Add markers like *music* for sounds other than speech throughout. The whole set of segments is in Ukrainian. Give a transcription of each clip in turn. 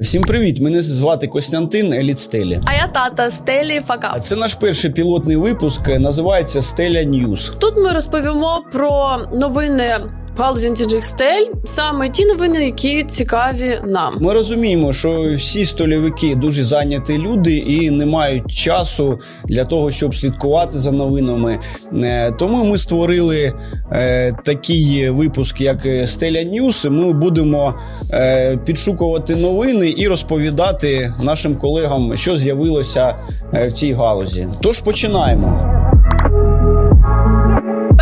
Всім привіт! Мене звати Костянтин Еліт Стелі. А я тата Стелі Факап. Це наш перший пілотний випуск. Називається Стеля Ньюз. Тут ми розповімо про новини галузі антиджих стель, саме ті новини, які цікаві нам. Ми розуміємо, що всі стольовики дуже зайняті люди і не мають часу для того, щоб слідкувати за новинами. Е, Тому ми створили е, такий випуск, як Стеля Ньюз. Ми будемо е, підшукувати новини і розповідати нашим колегам, що з'явилося е, в цій галузі. Тож починаємо.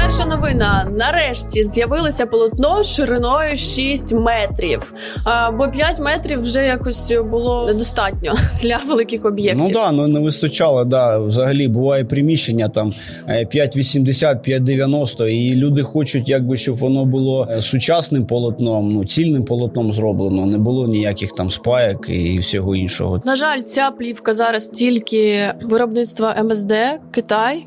Перша новина: нарешті з'явилося полотно шириною 6 метрів. А, бо 5 метрів вже якось було недостатньо *laughs* для великих об'єктів. Ну да, ну не вистачало. Да, взагалі буває приміщення там е, 5,80, 5,90, і люди хочуть, якби щоб воно було е, сучасним полотном, ну цільним полотном зроблено. Не було ніяких там спаяк і всього іншого. На жаль, ця плівка зараз тільки виробництва МСД, Китай.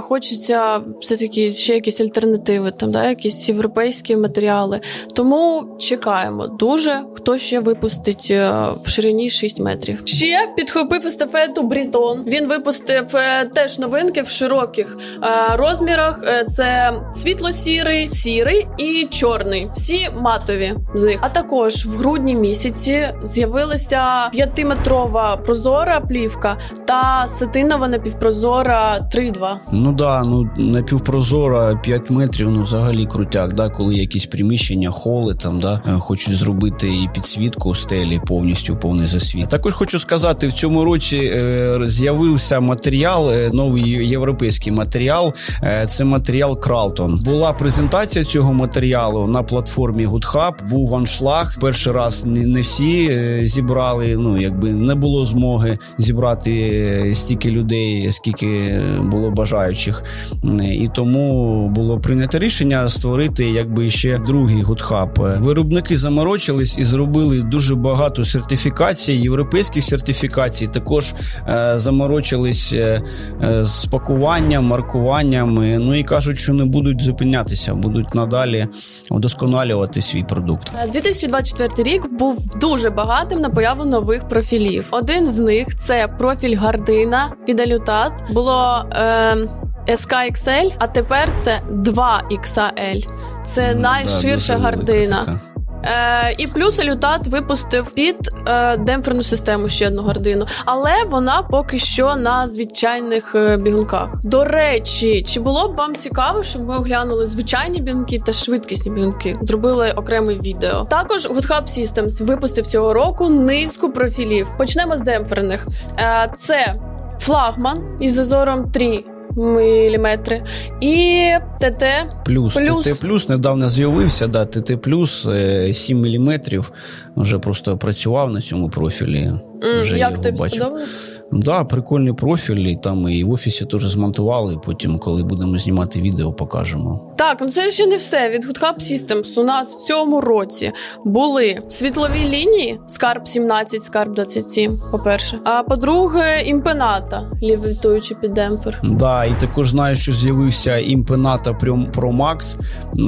Хочеться все-таки ще якісь альтернативи, там да, якісь європейські матеріали. Тому чекаємо дуже, хто ще випустить е, в ширині 6 метрів. Ще підхопив естафету Брітон. Він випустив е, теж новинки в широких е, розмірах. Це світло-сірий, сірий і чорний. Всі матові з них. А також в грудні місяці з'явилася п'ятиметрова прозора плівка та сатинова напівпрозора 3,2. Ну да, ну напівпрозора 5 метрів, ну взагалі крутяк. Да, коли якісь приміщення, холи там да е, хочуть зробити і підсвітку стелі повністю повний засвіт. Також хочу сказати, в цьому році е, з'явився матеріал, е, новий європейський матеріал. Е, це матеріал Кралтон. Була презентація цього матеріалу на платформі GoodHub. Був аншлаг. Перший раз не, не всі е, зібрали. Ну якби не було змоги зібрати е, стільки людей, скільки е, було бажаючих. І тому було прийнято рішення створити якби ще другий гудхаб. Виробники заморочились і зробили дуже багато сертифікацій, європейських сертифікацій. Також е, заморочились е, е, з пакуванням, маркуванням. е, Ну і кажуть, що не будуть зупинятися, будуть надалі вдосконалювати свій продукт. Е, 2024 рік був дуже багатим на появу нових профілів. Один з них це профіль Гардина підалютат. Було е, SKXL, а тепер це 2XL. Це Ну, найширша да, гардина. Е, і плюс алютат випустив під е, демпферну систему ще одну гардину, але вона поки що на звичайних е, бігунках. До речі, чи було б вам цікаво, щоб ми оглянули звичайні бігунки та швидкісні бігунки? Зробили окреме відео. Також GoodHub Systems випустив цього року низку профілів. Почнемо з демпферних. Е, це флагман із зазором 3 міліметри і ТТ Плюс, Плюс. ТТ плюс недавно з'явився, да, ТТ плюс е, 7 мм. Вже просто працював на цьому профілі. Вже Як його тобі бачив. Да, прикольний профіль, і там і в офісі теж змонтували. Потім, коли будемо знімати відео, покажемо. Так, ну це ще не все. Від GoodHub Systems у нас в цьому році були світлові лінії Scarp 17, Scarp 27, по-перше. А по-друге, імпената, лівітуючи під демпфер. Да, і також знаю, що з'явився імпената Pro Max.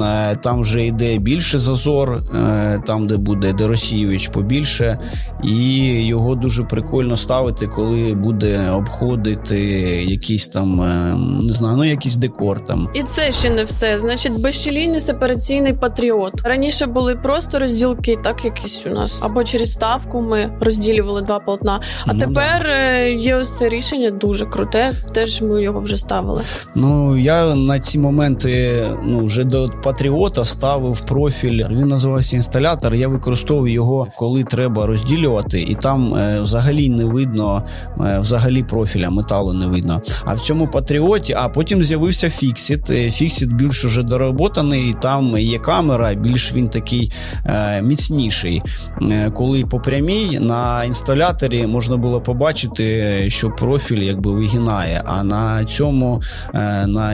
Е, Там вже йде більше зазор, е, там, де буде Деросійович побільше. І його дуже прикольно ставити, коли буде обходити якийсь там, е, не знаю, ну якийсь декор там. І це ще не все. Значить, безщелійний сепараційний патріот. Раніше були просто розділки, так якісь у нас. Або через ставку ми розділювали два полотна. А Ну, тепер е, є ось це рішення дуже круте. Теж ми його вже ставили. Ну я на ці моменти ну вже до Патріота ставив профіль. Він називався інсталятор. Я використовую його, коли треба розділювати, і там е, взагалі не видно е, взагалі профіля металу не видно. А в цьому патріоті, а потім з'явився фіксіт. Е, Фіксіт більш уже доработаний. і Там є камера, більш він такий е, міцніший. Е, коли по прямій на інсталяторі можна було побачити, що профіль якби вигинає. А на цьому е, на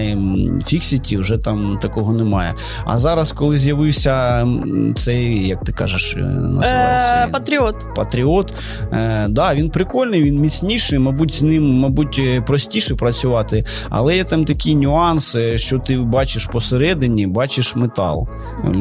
фіксіті вже там такого немає. А зараз, коли з'явився цей, як ти кажеш, е, називається? Е. Патріот. Патріот. Е, да, він прикольний, він міцніший, мабуть, з ним, мабуть, е, простіше працювати. Але є там такі нюанси, що ти бачиш посередині, бачиш метал.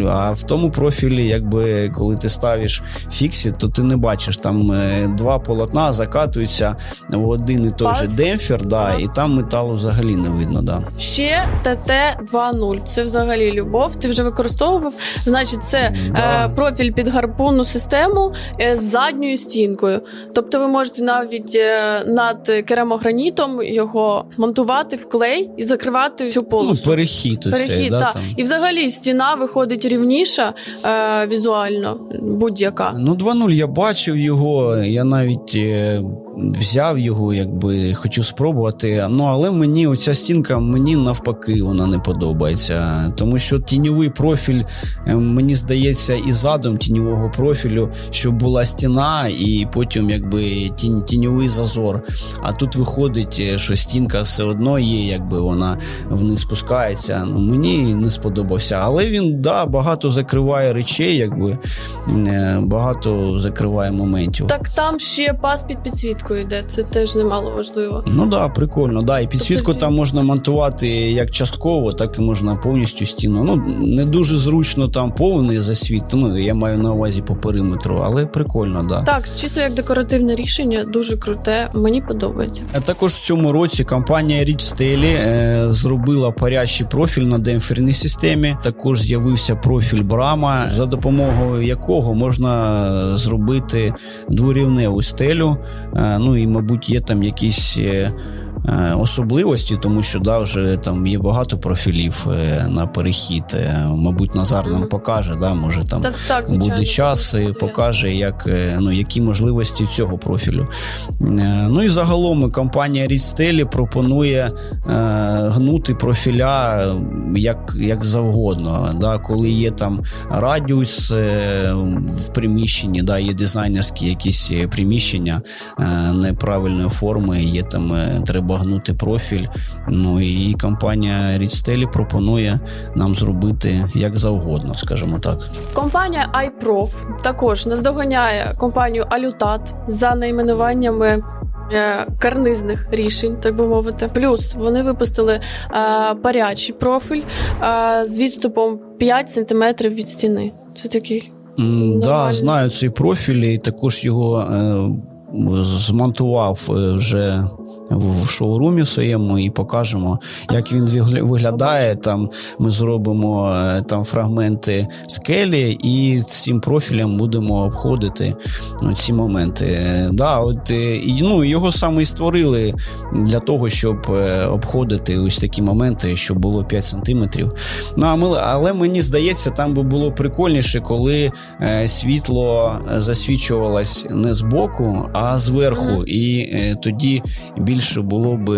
А в тому профілі, якби коли ти ставиш фіксі, то ти не бачиш. Там два полотна закатуються в один і той Паз. же демпфер, да, і там металу взагалі не видно. Да. Ще ТТ-2.0. Це взагалі любов. Ти вже використовував. Значить, це Да. е, профіль під гарпунну систему е, з задньою стінкою. Тобто ви можете навіть е, над керамогранітом його монтувати в клей і закривати цю Ну, полосу. перехід, оцей, Перехід, да, так. там. І взагалі стіна виходить рівніша е, візуально, будь-яка. Ну, 2-0 я бачив його, я навіть е, взяв його, якби хотів спробувати. Ну, але мені оця стінка, мені навпаки, вона не подобається. Тому що тіньовий профіль, е, мені здається, і задум тіньового профілю, щоб була стіна, і потім якби тінь, тіньовий зазор. А тут виходить, е, що стінка все одно є, якби вона вниз спускається. Ну, мені не сподобався. Але він да, багато закриває речей, якби е, багато закриває моментів. Так там ще пас під підсвіткою йде. Це теж немало важливо. Ну да, прикольно. Да. І підсвітку Тобто там можна монтувати як частково, так і можна повністю стіну. Ну не дуже зручно там повний засвіт. Ну я маю на увазі по периметру, але прикольно, да. Так, чисто як декоративне рішення, дуже круте. Мені подобається. А також в цьому році компанія Річстелі е, зробила парящий профіль на демпферній системі. Також з'явився профіль Брама, за допомогою якого можна зробити дворівневу стелю. Е, ну і, мабуть, є там якісь. Е, Особливості, тому що да, вже там є багато профілів е, на перехід. Е, Мабуть, Назар нам покаже, да, може там Та, так, звичайно, буде час і покаже, як, ну, які можливості цього профілю. Ну і загалом компанія Рідстелі пропонує гнути профіля як, як завгодно. Да, коли є там радіус в приміщенні, да, є дизайнерські якісь приміщення неправильної форми, є там треба гнути профіль. Ну і компанія Рідстелі пропонує нам зробити як завгодно, скажімо так. Компанія iProf також наздоганяє компанію Alutat за найменуваннями. е, Карнизних рішень, так би мовити. Плюс вони випустили е, парячий профіль е, з відступом 5 см від стіни. Це такий М, Да, знаю цей профіль, і також його е, змонтував е, вже в шоурумі своєму і покажемо, як він виглядає. Там ми зробимо е, там фрагменти скелі, і цим профілем будемо обходити ну, ці моменти. Е, Да, от, е, і, ну, його саме і створили для того, щоб обходити ось такі моменти, щоб було 5 сантиметрів. Ну, а ми, але мені здається, там би було прикольніше, коли світло засвічувалось не збоку, а зверху. І тоді більше було б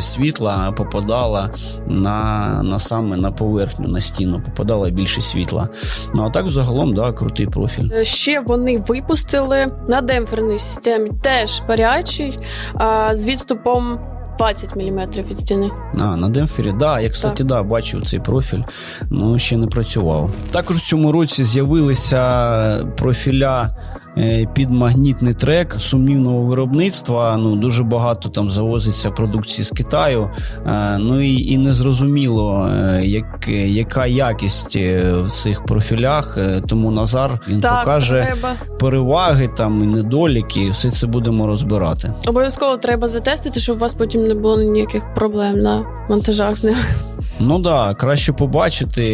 світла, попадало на, на саме на поверхню, на стіну, попадало більше світла. Ну а так загалом, да, крутий профіль. Е, Ще вони випустили на демпферній системі теж парячий а, з відступом 20 мм від стіни. А, на демпфері, да, я кстати, да, бачив цей профіль, ну ще не працював. Також в цьому році з'явилися профіля під магнітний трек сумнівного виробництва. Ну дуже багато там завозиться продукції з Китаю. Е, Ну і, і незрозуміло, е, як, яка якість е, в цих профілях. Е, Тому Назар він Так, покаже треба переваги там і недоліки. Все це будемо розбирати. обов'язково треба затестити, щоб у вас потім не було ніяких проблем на монтажах з ним. Ну да, краще побачити,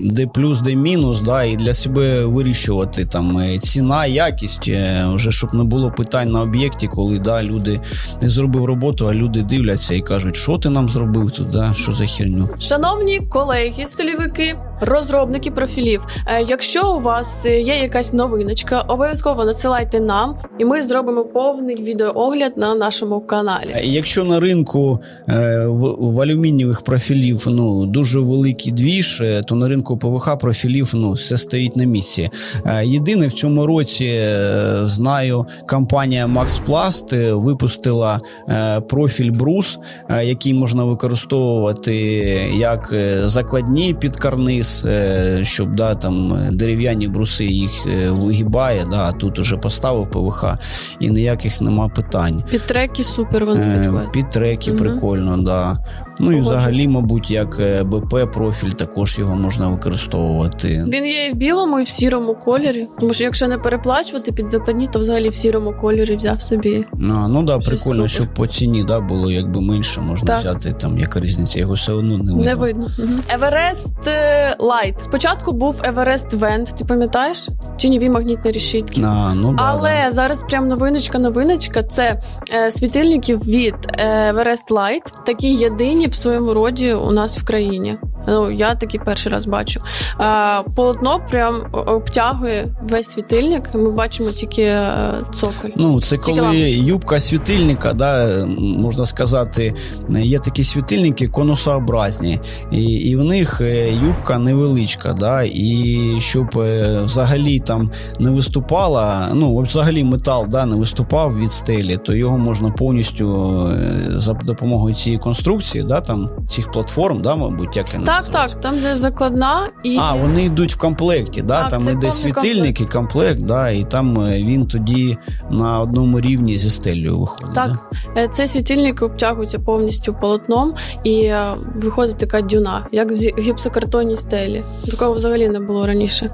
де плюс, де мінус, да, і для себе вирішувати там е, ціна, якість, е, вже щоб не було питань на об'єкті, коли да, люди не зробив роботу, а люди дивляться і кажуть, що ти нам зробив тут, да, що за херню. Шановні колеги, стилівики, розробники профілів. е, Якщо у вас е, є якась новиночка, обов'язково надсилайте нам, і ми зробимо повний відеоогляд на нашому каналі. Е, Якщо на ринку в, алюмінієвих профілів ну дуже великий двіж, то на ринку ПВХ профілів ну все стоїть на місці. Єдине в цьому році знаю, компанія Max випустила профіль брус, який можна використовувати як закладні під карниз, вниз, е, щоб да, там е, дерев'яні бруси їх е, вигибає, да, тут уже поставив ПВХ і ніяких нема питань. Під треки супер вони Е, підходять. Під треки Мгм. прикольно, да. Ну і взагалі, мабуть, як е, БП профіль також його можна використовувати. Він є і в білому, і в сірому кольорі. Тому що якщо не переплачувати під закладні, то взагалі в сірому кольорі взяв собі. А, ну да, прикольно, супер. щоб по ціні да, було якби менше, можна Так. взяти там, яка різниця, його все одно не видно. Не видно. Еверест е, Лайт. Спочатку був Еверест Вент, ти пам'ятаєш? Тіньові магнітні решітки. А, ну, да, Але да. зараз прям новиночка, новиночка. Це е, світильники від Everest Light, такі єдині в своєму роді у нас в країні. Ну я такі перший раз бачу. Е, полотно прям обтягує весь світильник. Ми бачимо тільки е, цоколь. Ну, це Тільки коли лампочки. юбка світильника, да, можна сказати, є такі світильники конусообразні, і, і в них е, юбка невеличка, да, і щоб е, взагалі там не виступала, ну, взагалі метал да, не виступав від стелі, то його можна повністю за допомогою цієї конструкції, да, там, цих платформ, да, мабуть, як вони Так, так, там де закладна і А, вони йдуть в комплекті, да? Так, там іде світильник і комплект, да, і там е, він тоді на одному рівні зі стелею виходить. Так, Е, цей світильник обтягується повністю полотном, і е, виходить така дюна, як в гіпсокартонній стелі. Такого взагалі не було раніше.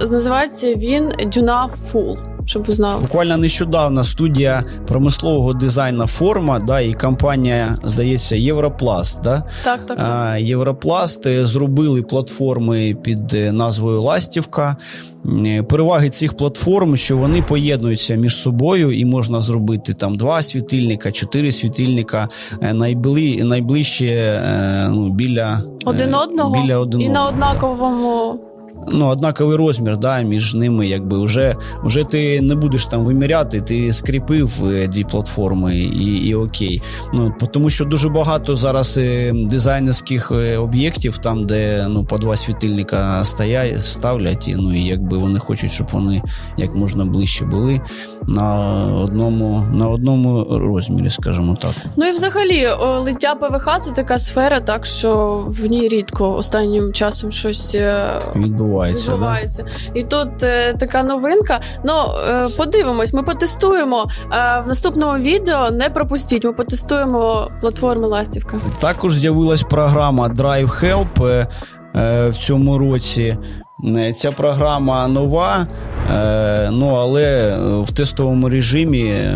Називається він Дюна Full, щоб знали. Буквально нещодавно студія промислового дизайну форма, да, і компанія, здається, Європласт. Да? Так, так. А, Європласт зробили платформи під е, назвою Ластівка. Е, Переваги цих платформ, що вони поєднуються між собою, і можна зробити там два світильника, чотири світильника е, найбли, найближче ну, біля Один одного біля один і на однаковому. Ну, однаковий розмір да, між ними, якби вже, вже ти не будеш там виміряти, ти скріпив е, дві платформи і, і окей. Ну, тому що дуже багато зараз е, дизайнерських е, об'єктів, там, де ну, по два світильника стоять, ставлять, і, ну, і якби вони хочуть, щоб вони як можна ближче були на одному, на одному розмірі, скажімо так. Ну і взагалі, лиття ПВХ це така сфера, так що в ній рідко останнім часом щось е, Відбувається. Да? І тут е, така новинка. Ну е, подивимось, ми потестуємо е, в наступному відео. Не пропустіть. Ми потестуємо платформи Ластівка. Також з'явилась програма Drive Help е, е, в цьому році. Е, Ця програма нова, е, ну але е, в тестовому режимі.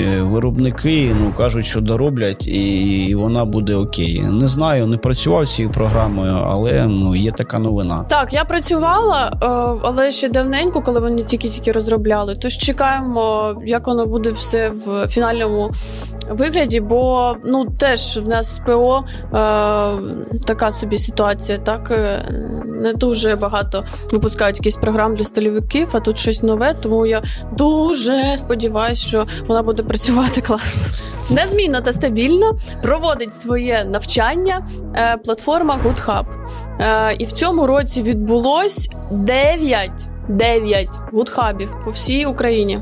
Е, Виробники ну кажуть, що дороблять, і, вона буде окей. Не знаю, не працював цією програмою, але ну є така новина. Так, я працювала, е, але ще давненько, коли вони тільки-тільки розробляли. Тож чекаємо, як воно буде все в фінальному вигляді. Бо ну теж в нас з ПО е, така собі ситуація. Так е, не дуже багато випускають якісь програм для столівиків, а тут щось нове. Тому я дуже сподіваюся, що вона буде працювати класно. Незмінно та стабільно проводить своє навчання е, платформа GoodHub. Е, і в цьому році відбулось 9, 9 гудхабів по всій Україні.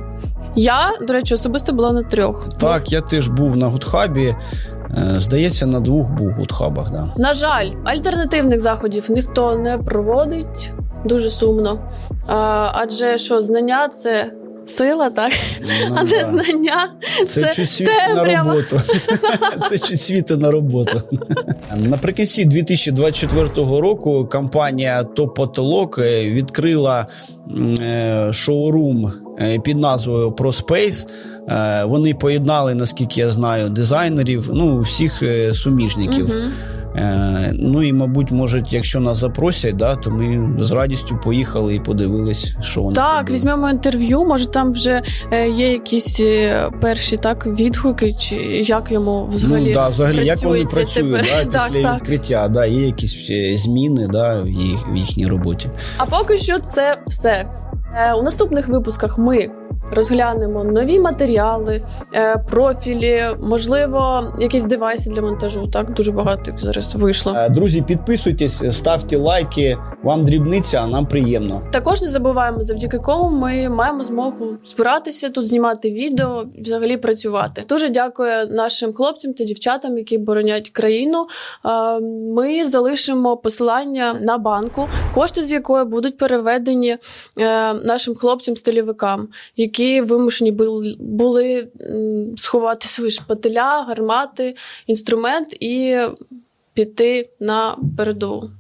Я, до речі, особисто була на трьох. Так, я теж був на гудхабі. е, Здається, на двох був гудхабах. Да. На жаль, альтернативних заходів ніхто не проводить. Дуже сумно. Адже що, знання це сила, так? Ну, а не знання. Це, Це чуть світи на роботу. *laughs* Це чуть світи на роботу. Наприкінці 2024 року компанія Топ Потолок е, відкрила е, шоурум е, під назвою ProSpace. Вони поєднали, наскільки я знаю, дизайнерів, ну всіх суміжників. Е, Ну і, мабуть, може, якщо нас запросять, да, то ми з радістю поїхали і подивились, що вони Так, зробили. візьмемо інтерв'ю. Може, там вже е, є якісь е, перші так відгуки, чи як йому взагалі. ну, да, взагалі, як вони працюють тепер. да, *laughs* після так. відкриття, да, є якісь зміни да, в, їх, в їхній роботі. А поки що це все. У наступних випусках ми розглянемо нові матеріали, е, профілі, можливо, якісь девайси для монтажу. Так дуже багато їх зараз вийшло. Е, Друзі, підписуйтесь, ставте лайки. Вам дрібниця, а нам приємно. Також не забуваємо, завдяки кому ми маємо змогу збиратися тут, знімати відео, взагалі працювати. Дуже дякую нашим хлопцям та дівчатам, які боронять країну. Е, Ми залишимо посилання на банку, кошти з якої будуть переведені нашим хлопцям-стилівикам, які вимушені були, були сховати свої шпателя, гармати, інструмент і піти на передову.